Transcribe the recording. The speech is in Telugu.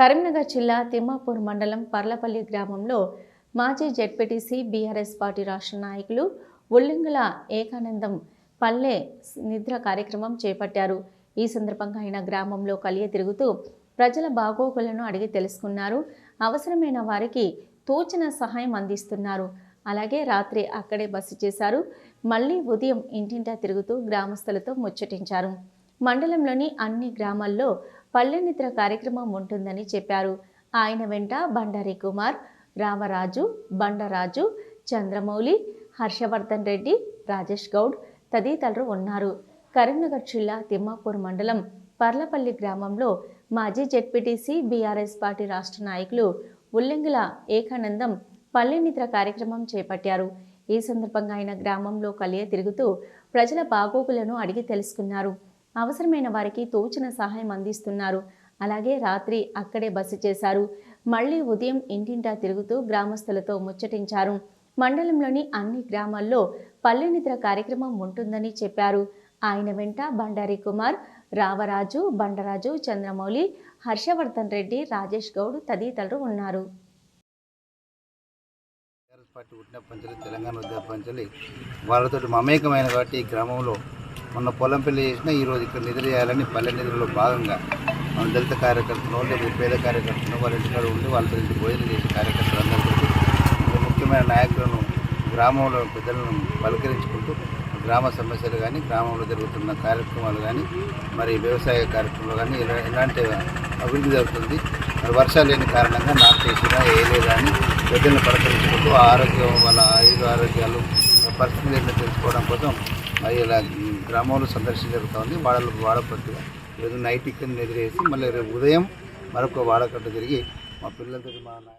కరీంనగర్ జిల్లా తిమ్మాపూర్ మండలం పర్లపల్లి గ్రామంలో మాజీ జెడ్పీటీసీ బీఆర్ఎస్ పార్టీ రాష్ట్ర నాయకులు ఉల్లింగుల ఏకానందం పల్లె నిద్ర కార్యక్రమం చేపట్టారు. ఈ సందర్భంగా ఆయన గ్రామంలో కలియ తిరుగుతూ ప్రజల బాగోగులను అడిగి తెలుసుకున్నారు. అవసరమైన వారికి తోచిన సహాయం అందిస్తున్నారు. అలాగే రాత్రి అక్కడే బస చేశారు. మళ్ళీ ఉదయం ఇంటింటా తిరుగుతూ గ్రామస్తులతో ముచ్చటించారు. మండలంలోని అన్ని గ్రామాల్లో పల్లె నిద్ర కార్యక్రమం ఉంటుందని చెప్పారు. ఆయన వెంట బండారి కుమార్ రామరాజు బండరాజు చంద్రమౌళి హర్షవర్ధన్ రెడ్డి రాజేష్ గౌడ్ తదితరులు ఉన్నారు. కరీంనగర్ జిల్లా తిమ్మాపూర్ మండలం పర్లపల్లి గ్రామంలో మాజీ జెడ్పీటీసీ బీఆర్ఎస్ పార్టీ రాష్ట్ర నాయకులు ఉల్లింగుల ఏకానందం పల్లె నిద్ర కార్యక్రమం చేపట్టారు. ఈ సందర్భంగా ఆయన గ్రామంలో కలియ తిరుగుతూ ప్రజల బాగోగులను అడిగి తెలుసుకున్నారు. అవసరమైన వారికి తోచిన సహాయం అందిస్తున్నారు. అలాగే రాత్రి అక్కడే బస చేశారు. మళ్ళీ ఉదయం ఇంటింటా తిరుగుతూ గ్రామస్తులతో ముచ్చటించారు. మండలంలోని అన్ని గ్రామాల్లో పల్లె నిద్ర కార్యక్రమం ఉంటుందని చెప్పారు. ఆయన వెంట బండారి కుమార్ రావరాజు బండరాజు చంద్రమౌళి హర్షవర్ధన్ రెడ్డి రాజేష్ గౌడ్ తదితరులు ఉన్నారు. పార్టీ పుట్టిన పంచలి తెలంగాణ ఉద్యోగ పంచలి వాళ్ళతో మమేకమైన కాబట్టి ఈ గ్రామంలో మొన్న పొలం పెళ్ళి చేసినా ఈరోజు ఇక్కడ నిద్ర చేయాలని పల్లె నిద్రలో భాగంగా మన దళిత కార్యకర్తలు లేకపోతే పేద కార్యకర్తలు వాళ్ళ ఇంటికాడ ఉండి వాళ్ళతో ఇంటి భోజనం చేసే కార్యకర్తలు అందరితో ముఖ్యమైన నాయకులను గ్రామంలో పెద్దలను పలకరించుకుంటూ గ్రామ సమస్యలు కానీ గ్రామంలో జరుగుతున్న కార్యక్రమాలు కానీ మరి వ్యవసాయ కార్యక్రమాలు కానీ ఇలా ఇలాంటి అభివృద్ధి జరుగుతుంది మరి వర్షాలు లేని కారణంగా నాకు చేసినా ఏ లేదా అని పెద్దలను పలకరించుకుంటూ ఆ ఆరోగ్యం వాళ్ళ ఐదు ఆరోగ్యాలు పరిస్థితులు ఏంటో తెలుసుకోవడం కోసం మరి ఇలా గ్రామంలో సందర్శన జరుగుతూ ఉంది. వాడలు వాడపట్టుగా ఈరోజు నైట్ ఇక్కడ ఎదిరేసి మళ్ళీ రేపు ఉదయం మరొక వాడకట్టు తిరిగి మా పిల్లలతో మా